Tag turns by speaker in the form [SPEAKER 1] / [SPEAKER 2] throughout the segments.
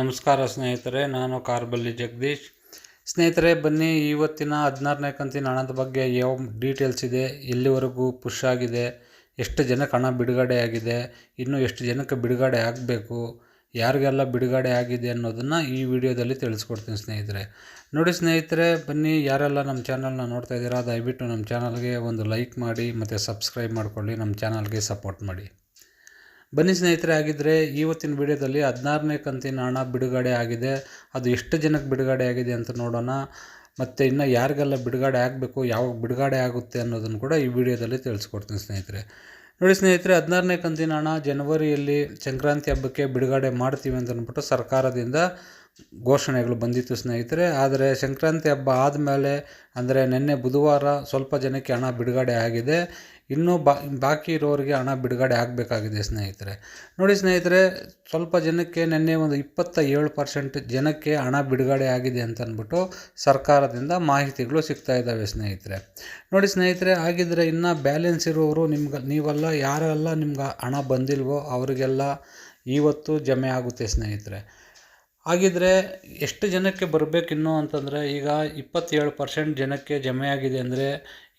[SPEAKER 1] ನಮಸ್ಕಾರ ಸ್ನೇಹಿತರೆ, ನಾನು ಕಾರ್ಬಲ್ಲಿ ಜಗದೀಶ್. ಸ್ನೇಹಿತರೆ, ಬನ್ನಿ, ಇವತ್ತಿನ ಹದಿನಾರನೇ ಕಂತಿನ ಹಣದ ಬಗ್ಗೆ ಯಾವ ಡೀಟೇಲ್ಸ್ ಇದೆ, ಎಲ್ಲಿವರೆಗೂ ಪುಷ್ ಆಗಿದೆ, ಎಷ್ಟು ಜನಕ್ಕೆ ಹಣ ಬಿಡುಗಡೆ ಆಗಿದೆ, ಇನ್ನೂ ಎಷ್ಟು ಜನಕ್ಕೆ ಬಿಡುಗಡೆ ಆಗಬೇಕು, ಯಾರಿಗೆಲ್ಲ ಬಿಡುಗಡೆ ಆಗಿದೆ ಅನ್ನೋದನ್ನು ಈ ವಿಡಿಯೋದಲ್ಲಿ ತಿಳಿಸ್ಕೊಡ್ತೀನಿ ಸ್ನೇಹಿತರೆ. ನೋಡಿ ಸ್ನೇಹಿತರೆ, ಬನ್ನಿ, ಯಾರೆಲ್ಲ ನಮ್ಮ ಚಾನಲ್ನ ನೋಡ್ತಾ ಇದ್ದೀರಾ, ದಯವಿಟ್ಟು ನಮ್ಮ ಚಾನಲ್ಗೆ ಒಂದು ಲೈಕ್ ಮಾಡಿ, ಮತ್ತು ಸಬ್ಸ್ಕ್ರೈಬ್ ಮಾಡ್ಕೊಳ್ಳಿ, ನಮ್ಮ ಚಾನಲ್ಗೆ ಸಪೋರ್ಟ್ ಮಾಡಿ. ಬನ್ನಿ ಸ್ನೇಹಿತರೆ ಆಗಿದ್ದರೆ ಇವತ್ತಿನ ವಿಡಿಯೋದಲ್ಲಿ ಹದಿನಾರನೇ ಕಂತಿನ ಹಣ ಬಿಡುಗಡೆ ಆಗಿದೆ. ಅದು ಎಷ್ಟು ಜನಕ್ಕೆ ಬಿಡುಗಡೆ ಆಗಿದೆ ಅಂತ ನೋಡೋಣ. ಮತ್ತು ಇನ್ನು ಯಾರಿಗೆಲ್ಲ ಬಿಡುಗಡೆ ಆಗಬೇಕು, ಯಾವಾಗ ಬಿಡುಗಡೆ ಆಗುತ್ತೆ ಅನ್ನೋದನ್ನು ಕೂಡ ಈ ವಿಡಿಯೋದಲ್ಲಿ ತಿಳಿಸ್ಕೊಡ್ತೀನಿ ಸ್ನೇಹಿತರೆ. ನೋಡಿ ಸ್ನೇಹಿತರೆ, ಹದಿನಾರನೇ ಕಂತಿನ ಹಣ ಜನವರಿಯಲ್ಲಿ ಸಂಕ್ರಾಂತಿ ಹಬ್ಬಕ್ಕೆ ಬಿಡುಗಡೆ ಮಾಡ್ತೀವಿ ಅಂತ ಅಂದ್ಬಿಟ್ಟು ಸರ್ಕಾರದಿಂದ ಘೋಷಣೆಗಳು ಬಂದಿತ್ತು ಸ್ನೇಹಿತರೆ. ಆದರೆ ಸಂಕ್ರಾಂತಿ ಹಬ್ಬ ಆದಮೇಲೆ, ಅಂದರೆ ನಿನ್ನೆ ಬುಧವಾರ ಸ್ವಲ್ಪ ಜನಕ್ಕೆ ಹಣ ಬಿಡುಗಡೆ ಆಗಿದೆ. ಇನ್ನೂ ಬಾ, ಬಾಕಿ ಇರೋರಿಗೆ ಹಣ ಬಿಡುಗಡೆ ಆಗಬೇಕಾಗಿದೆ ಸ್ನೇಹಿತರೆ. ನೋಡಿ ಸ್ನೇಹಿತರೆ, ಸ್ವಲ್ಪ ಜನಕ್ಕೆ ನಿನ್ನೆ ಒಂದು ಇಪ್ಪತ್ತ ಏಳು ಪರ್ಸೆಂಟ್ ಜನಕ್ಕೆ ಹಣ ಬಿಡುಗಡೆ ಆಗಿದೆ ಅಂತ ಅಂದ್ಬಿಟ್ಟು ಸರ್ಕಾರದಿಂದ ಮಾಹಿತಿಗಳು ಸಿಗ್ತಾ ಇದ್ದಾವೆ ಸ್ನೇಹಿತರೆ. ನೋಡಿ ಸ್ನೇಹಿತರೆ ಆಗಿದ್ದರೆ ಇನ್ನು ಬ್ಯಾಲೆನ್ಸ್ ಇರುವವರು ನಿಮ್ಗೆ, ನೀವೆಲ್ಲ, ಯಾರೆಲ್ಲ ನಿಮ್ಗೆ ಹಣ ಬಂದಿಲ್ವೋ ಅವರಿಗೆಲ್ಲ ಇವತ್ತು ಜಮೆ ಆಗುತ್ತೆ ಸ್ನೇಹಿತರೆ. ಹಾಗಿದ್ರೆ ಎಷ್ಟು ಜನಕ್ಕೆ ಬರಬೇಕಿನ್ನು ಅಂತಂದರೆ ಈಗ ಇಪ್ಪತ್ತೇಳು ಪರ್ಸೆಂಟ್ ಜನಕ್ಕೆ ಜಮೆಯಾಗಿದೆ ಅಂದರೆ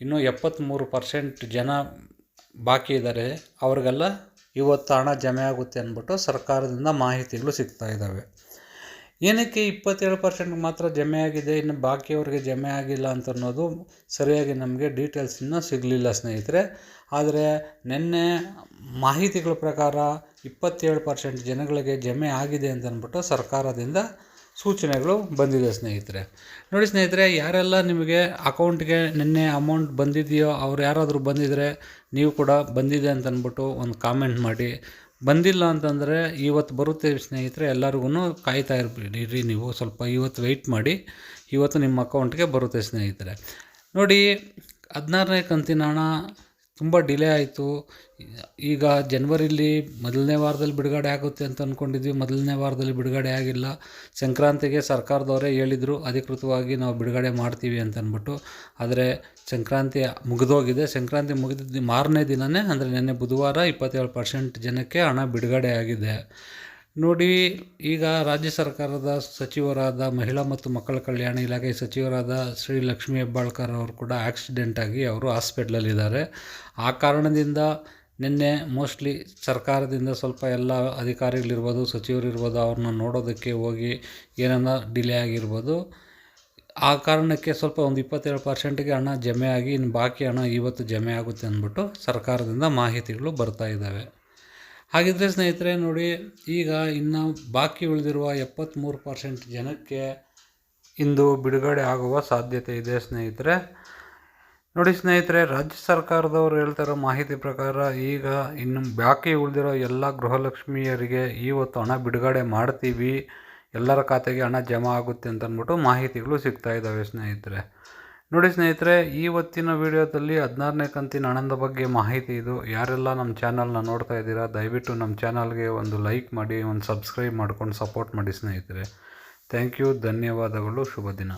[SPEAKER 1] ಇನ್ನೂ ಎಪ್ಪತ್ತ್ಮೂರು ಪರ್ಸೆಂಟ್ ಜನ ಬಾಕಿ ಇದ್ದಾರೆ. ಅವ್ರಿಗೆಲ್ಲ ಇವತ್ತು ಹಣ ಜಮೆ ಆಗುತ್ತೆ ಅಂದ್ಬಿಟ್ಟು ಸರ್ಕಾರದಿಂದ ಮಾಹಿತಿಗಳು ಸಿಗ್ತಾ ಇದ್ದಾವೆ. ಏನಕ್ಕೆ ಇಪ್ಪತ್ತೇಳು ಪರ್ಸೆಂಟ್ ಮಾತ್ರ ಜಮೆ ಆಗಿದೆ ಇನ್ನು ಬಾಕಿಯವ್ರಿಗೆ ಜಮೆ ಆಗಿಲ್ಲ ಅಂತ ಅನ್ನೋದು ಸರಿಯಾಗಿ ನಮಗೆ ಡೀಟೇಲ್ಸ್ ಇನ್ನೂ ಸಿಗಲಿಲ್ಲ ಸ್ನೇಹಿತರೆ. ಆದರೆ ನಿನ್ನೆ ಮಾಹಿತಿಗಳ ಪ್ರಕಾರ ಇಪ್ಪತ್ತೇಳು ಪರ್ಸೆಂಟ್ ಜನಗಳಿಗೆ ಜಮೆ ಆಗಿದೆ ಅಂತ ಅಂದ್ಬಿಟ್ಟು ಸರ್ಕಾರದಿಂದ ಸೂಚನೆಗಳು ಬಂದಿದೆ ಸ್ನೇಹಿತರೆ. ನೋಡಿ ಸ್ನೇಹಿತರೆ, ಯಾರೆಲ್ಲ ನಿಮಗೆ ಅಕೌಂಟ್ಗೆ ನಿನ್ನೆ ಅಮೌಂಟ್ ಬಂದಿದೆಯೋ, ಅವ್ರು ಯಾರಾದರೂ ಬಂದಿದ್ದರೆ ನೀವು ಕೂಡ ಬಂದಿದೆ ಅಂತ ಅಂದ್ಬಿಟ್ಟು ಒಂದು ಕಾಮೆಂಟ್ ಮಾಡಿ. ಬಂದಿಲ್ಲ ಅಂತಂದರೆ ಇವತ್ತು ಬರುತ್ತೆ ಸ್ನೇಹಿತರೆ ಎಲ್ಲರಿಗೂ ಕಾಯ್ತಾ ಇರ್ಬಿಡಿರಿ ನೀವು, ಸ್ವಲ್ಪ ಇವತ್ತು ವೆಯ್ಟ್ ಮಾಡಿ, ಇವತ್ತು ನಿಮ್ಮ ಅಕೌಂಟ್ಗೆ ಬರುತ್ತೆ ಸ್ನೇಹಿತರೆ. ನೋಡಿ, ಹದಿನಾರನೇ ಕಂತಿನ ಹಣ ತುಂಬ ಡಿಲೇ ಆಯಿತು. ಈಗ ಜನ್ವರಿಲಿ ಮೊದಲನೇ ವಾರದಲ್ಲಿ ಬಿಡುಗಡೆ ಆಗುತ್ತೆ ಅಂತ ಅಂದ್ಕೊಂಡಿದ್ವಿ ಮೊದಲನೇ ವಾರದಲ್ಲಿ ಬಿಡುಗಡೆ ಆಗಿಲ್ಲ. ಸಂಕ್ರಾಂತಿಗೆ ಸರ್ಕಾರದವರೇ ಹೇಳಿದರು, ಅಧಿಕೃತವಾಗಿ ನಾವು ಬಿಡುಗಡೆ ಮಾಡ್ತೀವಿ ಅಂತ ಆದರೆ ಸಂಕ್ರಾಂತಿ ಮುಗಿದೋಗಿದೆ. ಸಂಕ್ರಾಂತಿ ಮುಗಿದ ಮಾರನೇ ದಿನವೇ ಅಂದರೆ ನಿನ್ನೆ ಬುಧವಾರ ಇಪ್ಪತ್ತೇಳು ಪರ್ಸೆಂಟ್ ಜನಕ್ಕೆ ಹಣ ಬಿಡುಗಡೆ ಆಗಿದೆ. ನೋಡಿ, ಈಗ ರಾಜ್ಯ ಸರ್ಕಾರದ ಸಚಿವರಾದ ಮಹಿಳಾ ಮತ್ತು ಮಕ್ಕಳ ಕಲ್ಯಾಣ ಇಲಾಖೆ ಸಚಿವರಾದ ಶ್ರೀ ಲಕ್ಷ್ಮೀ ಹೆಬ್ಬಾಳ್ಕರ್ ಅವರು ಕೂಡ ಆಕ್ಸಿಡೆಂಟಾಗಿ ಅವರು ಹಾಸ್ಪಿಟ್ಲಲ್ಲಿದ್ದಾರೆ ಆ ಕಾರಣದಿಂದ ನಿನ್ನೆ ಮೋಸ್ಟ್ಲಿ ಸರ್ಕಾರದಿಂದ ಸ್ವಲ್ಪ ಎಲ್ಲ ಅಧಿಕಾರಿಗಳಿರ್ಬೋದು, ಸಚಿವರಿರ್ಬೋದು, ಅವ್ರನ್ನ ನೋಡೋದಕ್ಕೆ ಹೋಗಿ ಏನನ್ನ ಡಿಲೇ ಆಗಿರ್ಬೋದು. ಆ ಕಾರಣಕ್ಕೆ ಸ್ವಲ್ಪ ಒಂದು ಇಪ್ಪತ್ತೇಳು ಪರ್ಸೆಂಟಿಗೆ ಹಣ ಜಮೆ ಆಗಿ, ಇನ್ನು ಬಾಕಿ ಹಣ ಇವತ್ತು ಜಮೆ ಆಗುತ್ತೆ ಅಂದ್ಬಿಟ್ಟು ಸರ್ಕಾರದಿಂದ ಮಾಹಿತಿಗಳು ಬರ್ತಾ ಇದ್ದಾವೆ. ಹಾಗಿದ್ದರೆ ಸ್ನೇಹಿತರೆ ನೋಡಿ, ಈಗ ಇನ್ನು ಬಾಕಿ ಉಳಿದಿರುವ ಎಪ್ಪತ್ತ್ಮೂರು ಪರ್ಸೆಂಟ್ ಜನಕ್ಕೆ ಇಂದು ಬಿಡುಗಡೆ ಆಗುವ ಸಾಧ್ಯತೆ ಇದೆ ಸ್ನೇಹಿತರೆ. ನೋಡಿ ಸ್ನೇಹಿತರೆ, ರಾಜ್ಯ ಸರ್ಕಾರದವರು ಹೇಳ್ತಾರೋ ಮಾಹಿತಿ ಪ್ರಕಾರ ಈಗ ಇನ್ನು ಬಾಕಿ ಉಳಿದಿರೋ ಎಲ್ಲ ಗೃಹಲಕ್ಷ್ಮಿಯರಿಗೆ ಇವತ್ತು ಹಣ ಬಿಡುಗಡೆ ಮಾಡ್ತೀವಿ. ಎಲ್ಲರ ಖಾತೆಗೆ ಹಣ ಜಮಾ ಆಗುತ್ತೆ ಅಂತ ಅಂದ್ಬಿಟ್ಟು ಮಾಹಿತಿಗಳು ಸಿಗ್ತಾ ಇದ್ದಾವೆ ಸ್ನೇಹಿತರೆ. ನೋಡಿ ಸ್ನೇಹಿತರೆ ಇವತ್ತಿನ ವಿಡಿಯೋದಲ್ಲಿ ಹದಿನಾರನೇ ಕಂತಿನ ಹಣದ ಬಗ್ಗೆ ಮಾಹಿತಿ ಇದು. ಯಾರೆಲ್ಲ ನಮ್ಮ ಚಾನಲ್ನ ನೋಡ್ತಾ ಇದ್ದೀರಾ, ದಯವಿಟ್ಟು ನಮ್ಮ ಚಾನಲ್ಗೆ ಒಂದು ಲೈಕ್ ಮಾಡಿ, ಒಂದು ಸಬ್ಸ್ಕ್ರೈಬ್ ಮಾಡ್ಕೊಂಡು ಸಪೋರ್ಟ್ ಮಾಡಿ ಸ್ನೇಹಿತರೆ. ಥ್ಯಾಂಕ್ ಯು, ಧನ್ಯವಾದಗಳು, ಶುಭ ದಿನ.